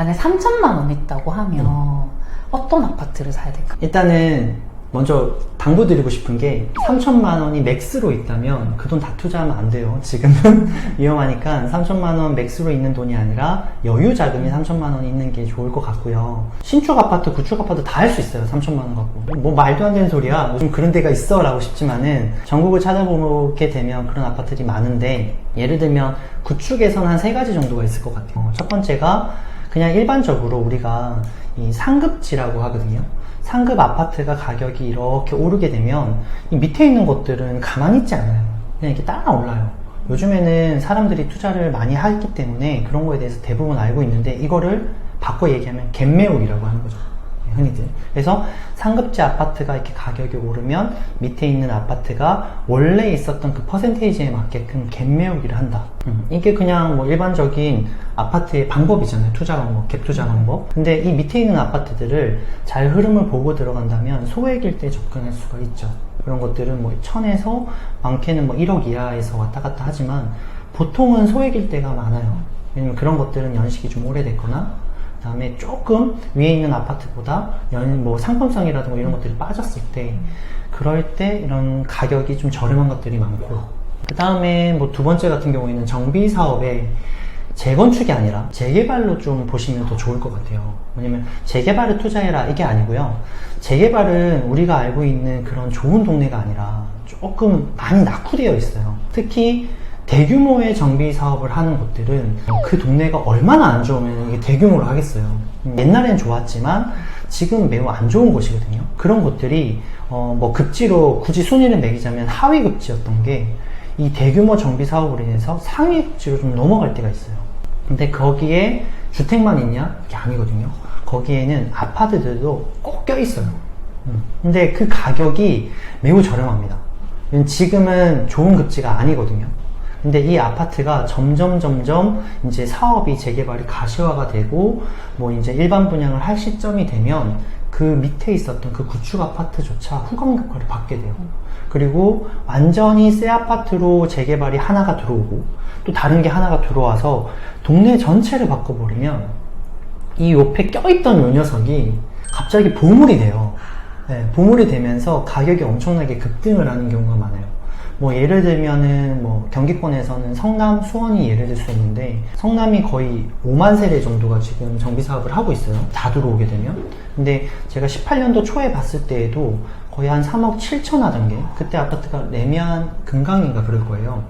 만약 3천만 원 있다고 하면 어떤 아파트를 사야 될까? 일단은 먼저 당부드리고 싶은 게 3천만 원이 맥스로 있다면 그 돈 다 투자하면 안 돼요. 지금은 위험하니까 3천만 원 맥스로 있는 돈이 아니라 여유 자금이 3천만 원이 있는 게 좋을 것 같고요. 신축 아파트, 구축 아파트 다 할 수 있어요. 3천만 원 갖고. 뭐 말도 안 되는 소리야. 요즘 그런 데가 있어 라고 싶지만은 전국을 찾아보게 되면 그런 아파트들이 많은데 예를 들면 구축에서는 한세 가지 정도가 있을 것 같아요. 첫 번째가 그냥 일반적으로 우리가 이 상급지라고 하거든요. 상급 아파트가 가격이 이렇게 오르게 되면 이 밑에 있는 것들은 가만히 있지 않아요. 그냥 이렇게 따라 올라요. 요즘에는 사람들이 투자를 많이 하기 때문에 그런 거에 대해서 대부분 알고 있는데 이거를 바꿔 얘기하면 갭매혹이라고 하는 거죠. 네, 흔히들. 그래서 상급지 아파트가 이렇게 가격이 오르면 밑에 있는 아파트가 원래 있었던 그 퍼센테이지에 맞게끔 갭매우기를 한다. 음, 이게 그냥 뭐 일반적인 아파트의 방법이잖아요. 투자 방법, 갭 투자 방법. 근데 이 밑에 있는 아파트들을 잘 흐름을 보고 들어간다면 소액일 때 접근할 수가 있죠. 그런 것들은 뭐 천에서 많게는 뭐 1억 이하에서 왔다 갔다 하지만 보통은 소액일 때가 많아요. 왜냐면 그런 것들은 연식이 좀 오래됐거나 그 다음에 조금 위에 있는 아파트보다 연, 뭐 상품성이라든가 이런 것들이 빠졌을 때 그럴 때 이런 가격이 좀 저렴한 것들이 많고 그 다음에 뭐 두 번째 같은 경우에는 정비 사업에 재건축이 아니라 재개발로 좀 보시면 더 좋을 것 같아요. 왜냐면 재개발에 투자해라 이게 아니고요. 재개발은 우리가 알고 있는 그런 좋은 동네가 아니라 조금 많이 낙후되어 있어요. 특히 대규모의 정비 사업을 하는 곳들은 그 동네가 얼마나 안 좋으면 대규모로 하겠어요. 옛날엔 좋았지만 지금 매우 안 좋은 곳이거든요. 그런 곳들이 어, 뭐 급지로 굳이 순위를 매기자면 하위 급지였던 게 이 대규모 정비 사업으로 인해서 상위 급지로 좀 넘어갈 때가 있어요. 근데 거기에 주택만 있냐? 그게 아니거든요. 거기에는 아파트들도 꼭 껴 있어요. 음. 근데 그 가격이 매우 저렴합니다. 지금은 좋은 급지가 아니거든요. 근데 이 아파트가 점점 점점 이제 사업이 재개발이 가시화가 되고 뭐 이제 일반 분양을 할 시점이 되면 그 밑에 있었던 그 구축 아파트조차 후광 효과를 받게 돼요. 그리고 완전히 새 아파트로 재개발이 하나가 들어오고 또 다른 게 하나가 들어와서 동네 전체를 바꿔버리면 이 옆에 껴있던 요 녀석이 갑자기 보물이 돼요. 네, 보물이 되면서 가격이 엄청나게 급등을 하는 경우가 많아요. 뭐 예를 들면은 뭐 경기권에서는 성남, 수원이 예를 들 수 있는데 성남이 거의 5만 세대 정도가 지금 정비 사업을 하고 있어요. 다 들어오게 되면. 근데 제가 18년도 초에 봤을 때에도 거의 한 3억 7천 하던 게 그때 아파트가 레미안 금강인가 그럴 거예요.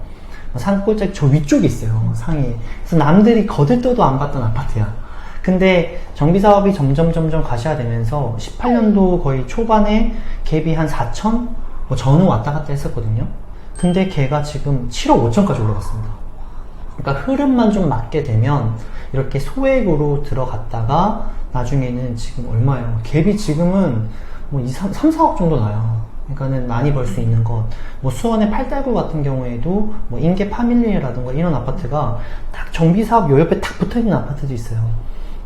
산골짜기 저 위쪽에 있어요. 상이. 그래서 남들이 거들떠도 안 봤던 아파트야. 근데 정비 사업이 점점 점점 가시화되면서 18년도 거의 초반에 갭이 한 4천? 뭐 저는 왔다 갔다 했었거든요. 근데 걔가 지금 7억 5천까지 올라갔습니다. 그러니까 흐름만 좀 맞게 되면 이렇게 소액으로 들어갔다가 나중에는 지금 얼마예요? 갭이 지금은 뭐 2, 3, 3 4억 정도 나요. 그러니까는 많이 벌 수 있는 것. 뭐 수원의 팔달구 같은 경우에도 뭐 인계 파밀리에라든가 이런 아파트가 딱 정비 사업 요 옆에 딱 붙어 있는 아파트도 있어요.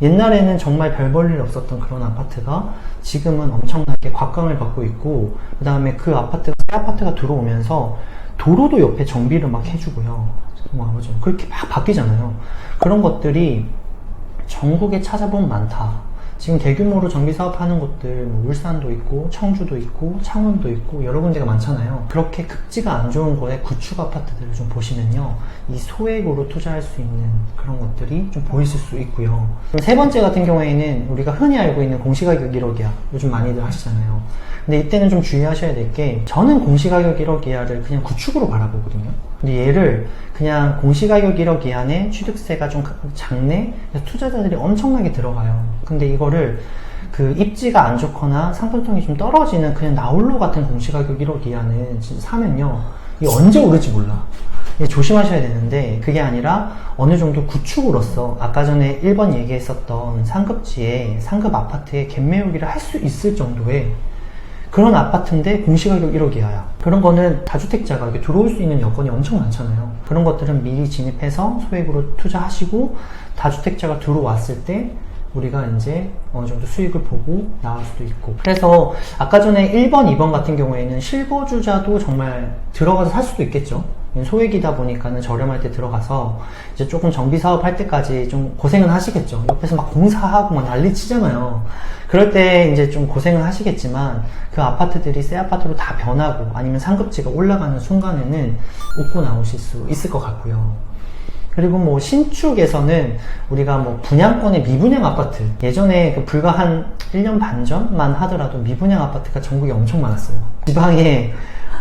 옛날에는 정말 별 볼일 없었던 그런 아파트가 지금은 엄청나게 곽광을 받고 있고 그 다음에 그 아파트가 새 아파트가 들어오면서 도로도 옆에 정비를 막 해주고요. 뭐 그렇게 막 바뀌잖아요. 그런 것들이 전국에 찾아보면 많다. 지금 대규모로 정비 사업하는 곳들 뭐 울산도 있고 청주도 있고 창원도 있고 여러 군데가 많잖아요. 그렇게 급지가 안 좋은 거에 구축 아파트들을 좀 보시면요, 이 소액으로 투자할 수 있는 그런 것들이 좀 보이실 수 있고요. 세 번째 같은 경우에는 우리가 흔히 알고 있는 공시가격 1억이야. 요즘 많이들 하시잖아요. 근데 이때는 좀 주의하셔야 될 게 저는 공시가격 1억 이하를 그냥 구축으로 바라보거든요. 근데 얘를 그냥 공시가격 1억 이하에 취득세가 좀 작네? 투자자들이 엄청나게 들어가요. 근데 이거를 그 입지가 안 좋거나 상품성이 좀 떨어지는 그냥 나홀로 같은 공시가격 1억 이하는 사면요. 이게 언제 오를지 몰라. 조심하셔야 되는데 그게 아니라 어느 정도 구축으로서 아까 전에 1번 얘기했었던 상급지에 상급 아파트에 갭매우기를 할 수 있을 정도의 그런 아파트인데 공시가격 1억 이하야. 그런 거는 다주택자가 이렇게 들어올 수 있는 여건이 엄청 많잖아요. 그런 것들은 미리 진입해서 소액으로 투자하시고 다주택자가 들어왔을 때 우리가 이제 어느 정도 수익을 보고 나올 수도 있고. 그래서 아까 전에 1번, 2번 같은 경우에는 실거주자도 정말 들어가서 살 수도 있겠죠. 소액이다 보니까는 저렴할 때 들어가서 이제 조금 정비 사업 할 때까지 좀 고생은 하시겠죠. 옆에서 막 공사하고 막 난리 치잖아요. 그럴 때 이제 좀 고생은 하시겠지만 그 아파트들이 새 아파트로 다 변하고 아니면 상급지가 올라가는 순간에는 웃고 나오실 수 있을 것 같고요. 그리고 뭐 신축에서는 우리가 뭐 분양권의 미분양 아파트 예전에 그 불과 한 1년 반 전만 하더라도 미분양 아파트가 전국에 엄청 많았어요. 지방에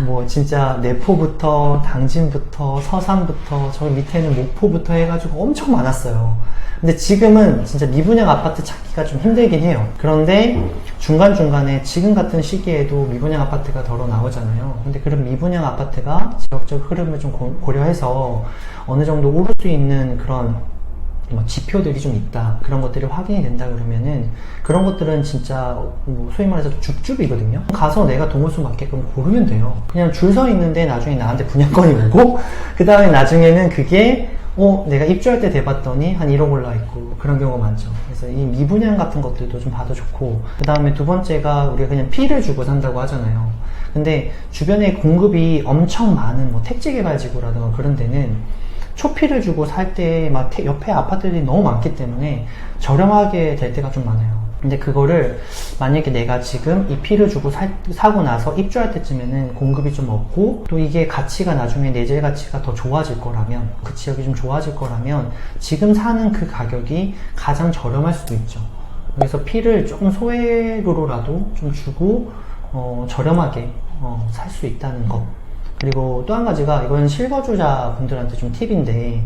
뭐 진짜 내포부터 당진부터 서산부터 저 밑에는 목포부터 해가지고 엄청 많았어요. 근데 지금은 진짜 미분양 아파트 찾기가 좀 힘들긴 해요. 그런데 중간중간에 지금 같은 시기에도 미분양 아파트가 덜어 나오잖아요. 근데 그런 미분양 아파트가 지역적 흐름을 좀 고- 고려해서 어느 정도 오를 수 있는 그런 뭐 지표들이 좀 있다. 그런 것들이 확인이 된다 그러면은 그런 것들은 진짜 뭐 소위 말해서 줍줍이거든요. 가서 내가 동호수 맞게끔 고르면 돼요. 그냥 줄 서 있는데 나중에 나한테 분양권이 오고 그 다음에 나중에는 그게 어 내가 입주할 때 돼봤더니 한 1억 올라 있고 그런 경우가 많죠. 그래서 이 미분양 같은 것들도 좀 봐도 좋고 그 다음에 두 번째가 우리가 그냥 피를 주고 산다고 하잖아요. 근데 주변에 공급이 엄청 많은 뭐 택지 개발 지구라든가 그런 데는 초피를 주고 살 때 막 옆에 아파트들이 너무 많기 때문에 저렴하게 될 때가 좀 많아요. 근데 그거를 만약에 내가 지금 이 피를 주고 사, 사고 나서 입주할 때쯤에는 공급이 좀 없고 또 이게 가치가 나중에 내재 가치가 더 좋아질 거라면 그 지역이 좀 좋아질 거라면 지금 사는 그 가격이 가장 저렴할 수도 있죠. 그래서 피를 조금 소액으로라도 좀 주고 어, 저렴하게 어, 살 수 있다는 것. 그리고 또 한 가지가 이건 실거주자 분들한테 좀 팁인데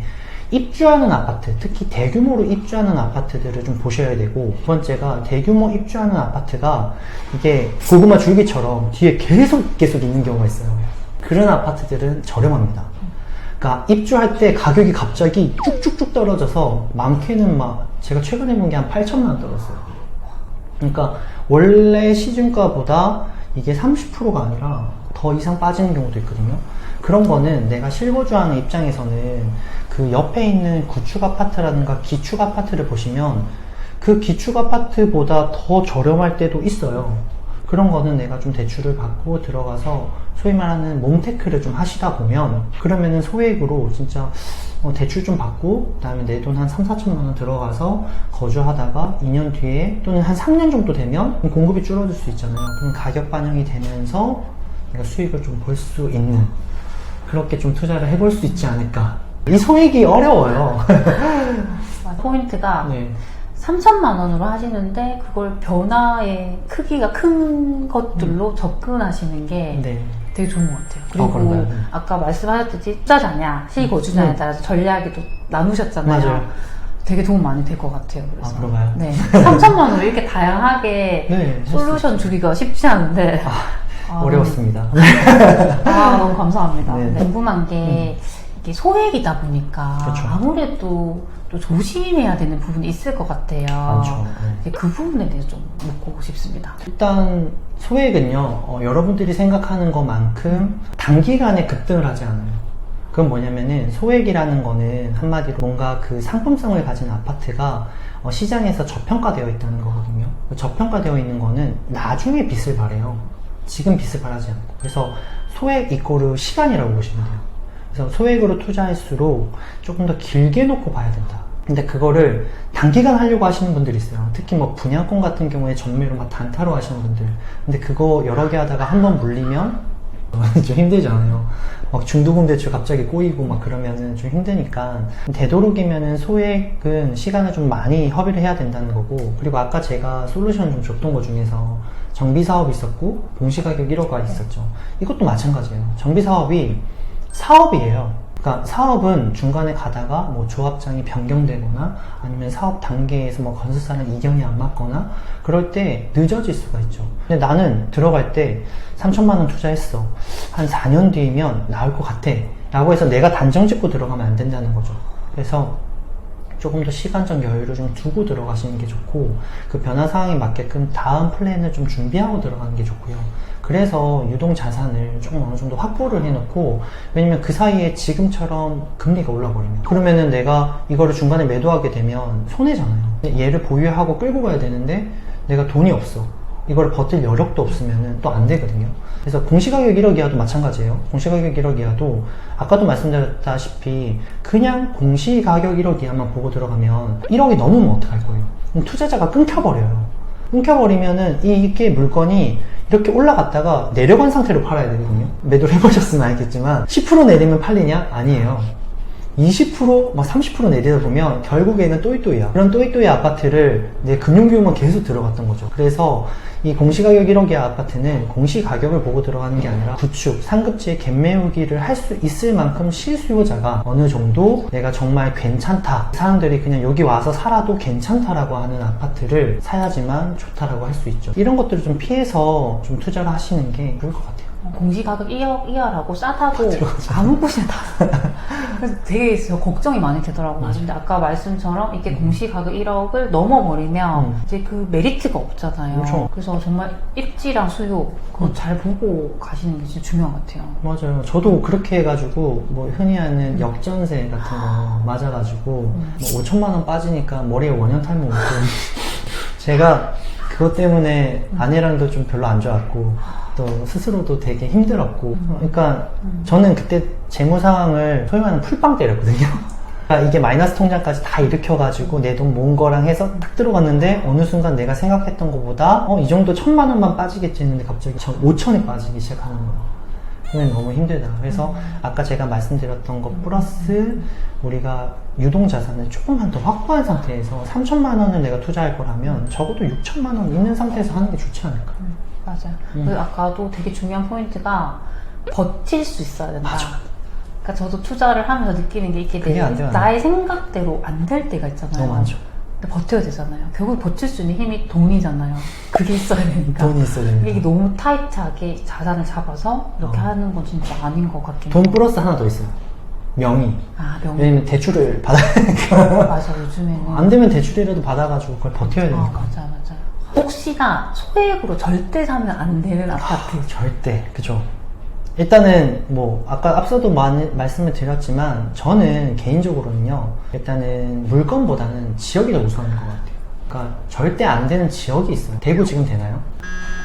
입주하는 아파트, 특히 대규모로 입주하는 아파트들을 좀 보셔야 되고 두 번째가 대규모 입주하는 아파트가 이게 고구마 줄기처럼 뒤에 계속 계속 있는 경우가 있어요. 그런 아파트들은 저렴합니다. 그러니까 입주할 때 가격이 갑자기 쭉쭉쭉 떨어져서 많게는 막 제가 최근에 본 게 한 8천만 원 떨었어요. 그러니까 원래 시중가보다 이게 30%가 아니라 더 이상 빠지는 경우도 있거든요. 그런 거는 내가 실거주하는 입장에서는 그 옆에 있는 구축 아파트라든가 기축 아파트를 보시면 그 기축 아파트보다 더 저렴할 때도 있어요. 그런 거는 내가 좀 대출을 받고 들어가서 소위 말하는 몸테크를 좀 하시다 보면 그러면은 소액으로 진짜 어, 대출 좀 받고 그다음에 내 돈 한 3, 4천만 원 들어가서 거주하다가 2년 뒤에 또는 한 3년 정도 되면 공급이 줄어들 수 있잖아요. 그럼 가격 반영이 되면서 내가 수익을 좀 볼 수 있는 그렇게 좀 투자를 해볼 수 있지 않을까. 이 소액이 어려워요. 포인트가 네. 3천만 원으로 하시는데 그걸 변화의 크기가 큰 것들로 접근하시는 게 네. 되게 좋은 것 같아요. 그리고 어, 그런가요? 음. 아까 말씀하셨듯이 투자자냐, 시거주자냐에 음. 따라서 전략이 또 나누셨잖아요. 맞아요. 되게 도움 많이 될 것 같아요. 그래서. 아, 그런가요? 네. 3천만 원으로 이렇게 다양하게 네, 솔루션 주기가 쉽지 않은데. 아, 어려웠습니다. 아, 너무 감사합니다. 네. 음. 궁금한 게 이게 소액이다 보니까 그렇죠. 아무래도 또 조심해야 되는 부분이 있을 것 같아요. 많죠. 네. 그 부분에 대해서 좀 묻고 싶습니다. 일단 소액은요 어, 여러분들이 생각하는 것만큼 단기간에 급등을 하지 않아요 그건 뭐냐면은 소액이라는 거는 한마디로 뭔가 그 상품성을 가진 아파트가 어, 시장에서 저평가되어 있다는 거거든요 그 저평가되어 있는 거는 나중에 빚을 바래요 지금 빚을 바라지 않고 그래서 소액 이꼬르 시간이라고 보시면 돼요 그래서 소액으로 투자할수록 조금 더 길게 놓고 봐야 된다. 근데 그거를 단기간 하려고 하시는 분들이 있어요. 특히 뭐 분양권 같은 경우에 전매로 막 단타로 하시는 분들. 근데 그거 여러 개 하다가 한 번 물리면 좀 힘들잖아요. 막 중도금 대출 갑자기 꼬이고 막 그러면은 좀 힘드니까 되도록이면은 소액은 시간을 좀 많이 허비를 해야 된다는 거고 그리고 아까 제가 솔루션 좀 줬던 것 중에서 정비 사업이 있었고 공시 가격 1억가 있었죠. 이것도 마찬가지예요. 정비 사업이 사업이에요. 그러니까 사업은 중간에 가다가 뭐 조합장이 변경되거나 아니면 사업 단계에서 뭐 건설사랑 이견이 안 맞거나 그럴 때 늦어질 수가 있죠. 근데 나는 들어갈 때 3천만 원 투자했어. 한 4년 뒤면 나올 것 같아. 라고 해서 내가 단정 짓고 들어가면 안 된다는 거죠. 그래서 조금 더 시간적 여유를 좀 두고 들어가시는 게 좋고 그 변화 상황에 맞게끔 다음 플랜을 좀 준비하고 들어가는 게 좋고요. 그래서 유동 자산을 조금 어느 정도 확보를 해놓고 왜냐면 그 사이에 지금처럼 금리가 올라버리면 그러면은 내가 이거를 중간에 매도하게 되면 손해잖아요. 얘를 보유하고 끌고 가야 되는데 내가 돈이 없어. 이걸 버틸 여력도 없으면 또 안 되거든요. 그래서 공시가격 1억 이하도 마찬가지예요. 공시가격 1억 이하도 아까도 말씀드렸다시피 그냥 공시가격 1억 이하만 보고 들어가면 1억이 넘으면 어떡할 거예요? 투자자가 끊겨버려요. 끊겨버리면은 이- 이게 물건이 이렇게 올라갔다가 내려간 상태로 팔아야 되거든요. 매도를 해보셨으면 알겠지만 10% 내리면 팔리냐? 아니에요. 20%, 막 30% 내리다 보면 결국에는 또이또이야. 그런 또이또이 아파트를 내 금융비용만 계속 들어갔던 거죠. 그래서 이 공시가격 1억의 아파트는 공시가격을 보고 들어가는 게 아니라 구축, 상급지에 갭매우기를 할 수 있을 만큼 실수요자가 어느 정도 내가 정말 괜찮다. 사람들이 그냥 여기 와서 살아도 괜찮다라고 하는 아파트를 사야지만 좋다라고 할 수 있죠. 이런 것들을 좀 피해서 좀 투자를 하시는 게 좋을 것 같아요. 공시가격 1억 이하라고 싸다고 아무 곳이나 다. 그래서 되게 저 걱정이 많이 되더라고요. 근데 아까 말씀처럼 이게 공시가격 1억을 넘어버리면 음. 이제 그 메리트가 없잖아요. 그렇죠. 그래서 정말 입지랑 수요 그거 음. 잘 보고 가시는 게 진짜 중요한 것 같아요. 맞아요. 저도 그렇게 해가지고 뭐 흔히 하는 역전세 같은 거 맞아가지고 뭐 5천만 원 빠지니까 머리에 원형 탈모 오고 제가 그것 때문에 아내랑도 좀 별로 안 좋았고 또 스스로도 되게 힘들었고 그러니까 저는 그때 재무 상황을 소위 말하는 풀빵 때렸거든요. 그러니까 이게 마이너스 통장까지 다 일으켜가지고 내 돈 모은 거랑 해서 딱 들어갔는데 어느 순간 내가 생각했던 것보다 어, 이 정도 천만 원만 빠지겠지 했는데 갑자기 전 5천이 빠지기 시작하는 거예요. 그러면 너무 힘들다. 그래서 아까 제가 말씀드렸던 것 플러스 우리가 유동 자산을 조금만 더 확보한 상태에서 3천만 원을 내가 투자할 거라면 적어도 6천만 원 있는 상태에서 하는 게 좋지 않을까. 맞아요. 음. 아까도 되게 중요한 포인트가 버틸 수 있어야 된다. 맞아. 그러니까 저도 투자를 하면서 느끼는 게 이게 내, 안 나의 생각대로 안 될 때가 있잖아요. 너무 많죠. 근데 버텨야 되잖아요. 결국 버틸 수 있는 힘이 돈이잖아요. 그게 있어야 되니까. 돈이 있어야 됩니다. 이게 너무 타이트하게 자산을 잡아서 이렇게 어. 하는 건 진짜 아닌 것 같긴 돈 해요. 플러스 하나 더 있어요. 명의. 아, 명예. 왜냐면 대출을 받아야 되니까. 맞아, 요즘에는. 안 되면 대출이라도 받아가지고 그걸 버텨야 아, 되니까. 맞아, 맞아. 혹시나 소액으로 절대 사면 안 되는 아파트. 아, 절대 그죠 일단은 뭐 아까 앞서도 많이 말씀을 드렸지만 저는 개인적으로는요 일단은 물건보다는 지역이 더 우선인 것 같아요 그러니까 절대 안 되는 지역이 있어요 대구 지금 되나요?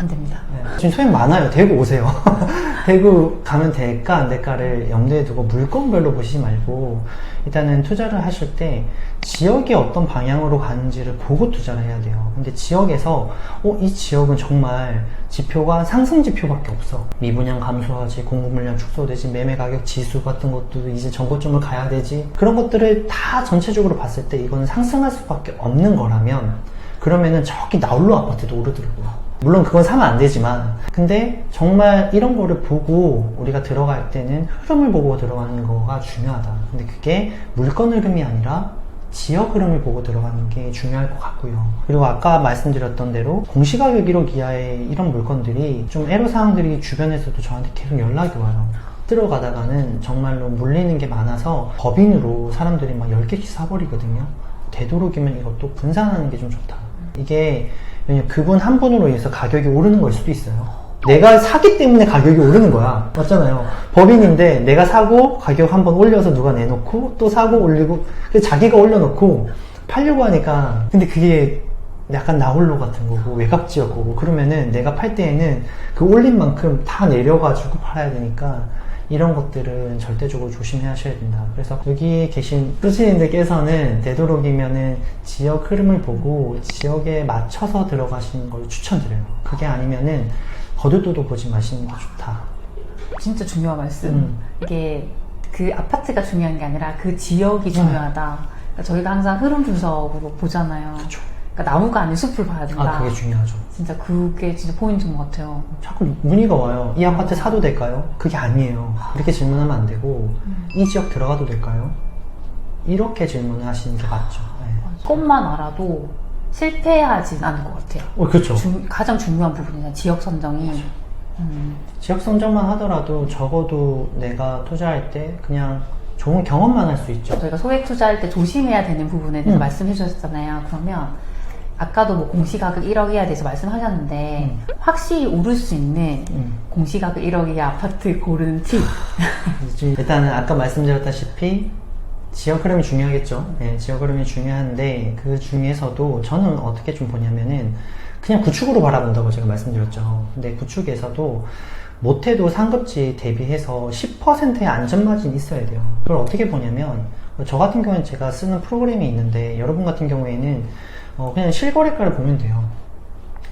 안 됩니다. 네. 지금 소액 많아요 대구 오세요 대구 가면 될까 안 될까를 염두에 두고 물건별로 보시지 말고 일단은 투자를 하실 때 지역이 어떤 방향으로 가는지를 보고 투자를 해야 돼요. 근데 지역에서 어, 이 지역은 정말 지표가 상승 지표밖에 없어. 미분양 감소하지, 공급 물량 축소되지, 매매 가격 지수 같은 것도 이제 전고점을 가야 되지. 그런 것들을 다 전체적으로 봤을 때 이거는 상승할 수밖에 없는 거라면 그러면은 저기 나홀로 아파트도 오르더라고요. 물론 그건 사면 안 되지만. 근데 정말 이런 거를 보고 우리가 들어갈 때는 흐름을 보고 들어가는 거가 중요하다. 근데 그게 물건 흐름이 아니라 지역 흐름을 보고 들어가는 게 중요할 것 같고요. 그리고 아까 말씀드렸던 대로 공시가격 1억 이하의 이런 물건들이 좀 애로사항들이 주변에서도 저한테 계속 연락이 와요. 들어가다가는 정말로 물리는 게 많아서 법인으로 사람들이 막 10개씩 사버리거든요. 되도록이면 이것도 분산하는 게 좀 좋다 이게 그분 한 분으로 인해서 가격이 오르는 걸 수도 있어요. 내가 사기 때문에 가격이 오르는 거야. 맞잖아요. 법인인데 내가 사고 가격 한번 올려서 누가 내놓고 또 사고 올리고 그래서 자기가 올려놓고 팔려고 하니까 근데 그게 약간 나홀로 같은 거고 외곽 지역 거고 그러면은 내가 팔 때에는 그 올린 만큼 다 내려가지고 팔아야 되니까 이런 것들은 절대적으로 조심하셔야 된다. 그래서 여기 계신 수신인들께서는 되도록이면은 지역 흐름을 보고 지역에 맞춰서 들어가시는 걸 추천드려요. 그게 아니면은 거들떠도 보지 마시는 게 좋다. 진짜 중요한 말씀. 음. 이게 그 아파트가 중요한 게 아니라 그 지역이 중요하다. 그러니까 저희가 항상 흐름 분석으로 보잖아요. 그쵸. 그러니까 나무가 아닌 숲을 봐야 된다. 아, 그게 중요하죠. 진짜 그게 진짜 포인트인 것 같아요. 자꾸 문의가 와요. 이 아파트 사도 될까요? 그게 아니에요. 이렇게 질문하면 안 되고, 이 지역 들어가도 될까요? 이렇게 질문을 하시는 게 맞죠. 네. 꽃만 알아도 실패하진 않을 것 같아요. 어, 그렇죠. 중- 가장 중요한 부분이냐 지역 선정이. 음, 지역 선정만 하더라도 적어도 내가 투자할 때 그냥 좋은 경험만 할 수 있죠. 저희가 소액 투자할 때 조심해야 되는 부분에 대해서 음. 말씀해 주셨잖아요. 그러면 아까도 뭐 공시가격 1억이야 대해서 말씀하셨는데 확실히 오를 수 있는 음. 공시가격 1억이야 아파트 고르는 팁. 일단은 아까 말씀드렸다시피 지역 흐름이 중요하겠죠. 네, 지역 흐름이 중요한데 그 중에서도 저는 어떻게 좀 보냐면은 그냥 구축으로 바라본다고 제가 말씀드렸죠. 근데 구축에서도 못해도 상급지 대비해서 10%의 안전 마진이 있어야 돼요. 그걸 어떻게 보냐면 저 같은 경우는 제가 쓰는 프로그램이 있는데 여러분 같은 경우에는 어, 그냥 실거래가를 보면 돼요.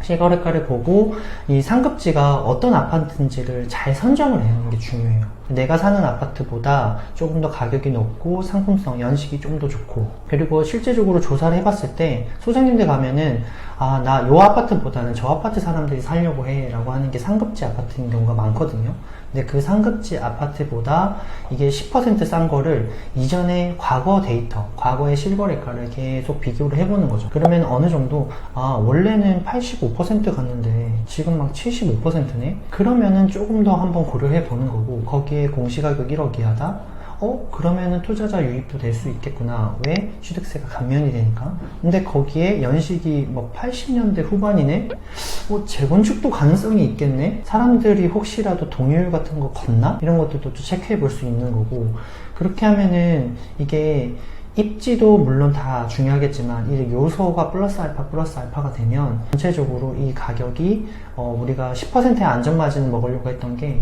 실거래가를 보고 이 상급지가 어떤 아파트인지를 잘 선정을 해야 하는 게 중요해요. 내가 사는 아파트보다 조금 더 가격이 높고 상품성, 연식이 좀 더 좋고 그리고 실제적으로 조사를 해봤을 때 소장님들 가면은 아 나 요 아파트보다는 저 아파트 사람들이 살려고 해 라고 하는 게 상급지 아파트인 경우가 많거든요. 근데 그 상급지 아파트보다 이게 10%싼 거를 이전에 과거 데이터, 과거의 실거래가를 계속 비교를 해보는 거죠. 그러면 어느 정도, 아, 원래는 85% 갔는데 지금 막 75%네? 그러면은 조금 더 한번 고려해 보는 거고, 거기 에 공시가격 1억 이하다? 어? 그러면은 투자자 유입도 될 수 있겠구나. 왜? 취득세가 감면이 되니까. 근데 거기에 연식이 뭐 80년대 후반이네? 뭐 재건축도 가능성이 있겠네? 사람들이 혹시라도 동의율 같은 거 걷나? 이런 것들도 또 체크해 볼 수 있는 거고. 그렇게 하면은 이게 입지도 물론 다 중요하겠지만 이 요소가 플러스 알파 플러스 알파가 되면 전체적으로 이 가격이 어, 우리가 10%의 안전마진을 먹으려고 했던 게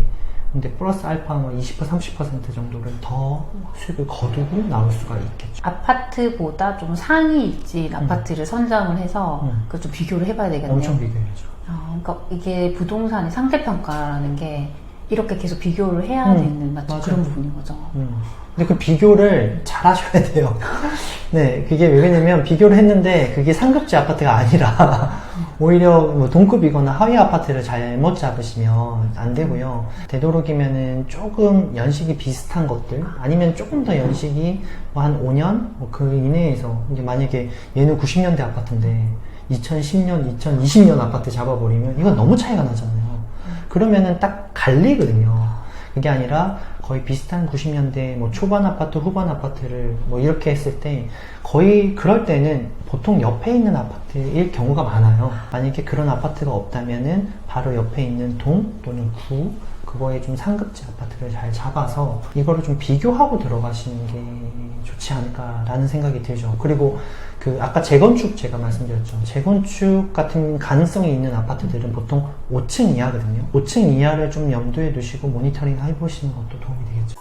근데 플러스 알파 뭐20% 30% 정도를 더 수익을 거두고 나올 수가 있겠죠. 아파트보다 좀 상위 입지인 아파트를 선정을 해서 음. 그걸 좀 비교를 해봐야 되겠네요. 엄청 비교해야죠. 아, 그러니까 이게 부동산의 상대평가라는 게 이렇게 계속 비교를 해야 음, 되는 맞아요. 그런 부분인 거죠. 음. 근데 그 비교를 잘 하셔야 돼요. 네, 그게 왜 그러냐면 비교를 했는데 그게 상급지 아파트가 아니라 오히려 뭐 동급이거나 하위 아파트를 잘못 잡으시면 안 되고요. 되도록이면은 조금 연식이 비슷한 것들 아니면 조금 더 연식이 뭐 한 5년 뭐 그 이내에서 이제 만약에 얘는 90년대 아파트인데 2010년, 2020년 아파트 잡아버리면 이건 너무 차이가 나잖아요. 그러면은 딱 갈리거든요. 그게 아니라 거의 비슷한 90년대 뭐 초반 아파트, 후반 아파트를 뭐 이렇게 했을 때 거의 그럴 때는 보통 옆에 있는 아파트일 경우가 많아요. 만약에 그런 아파트가 없다면은 바로 옆에 있는 동 또는 구 그거에 좀 상급지 아파트를 잘 잡아서 이거를 좀 비교하고 들어가시는 게 좋지 않을까라는 생각이 들죠. 그리고 그 아까 재건축 제가 말씀드렸죠. 재건축 같은 가능성이 있는 아파트들은 보통 5층 이하거든요. 5층 이하를 좀 염두에 두시고 모니터링 해보시는 것도 도움이 되겠죠.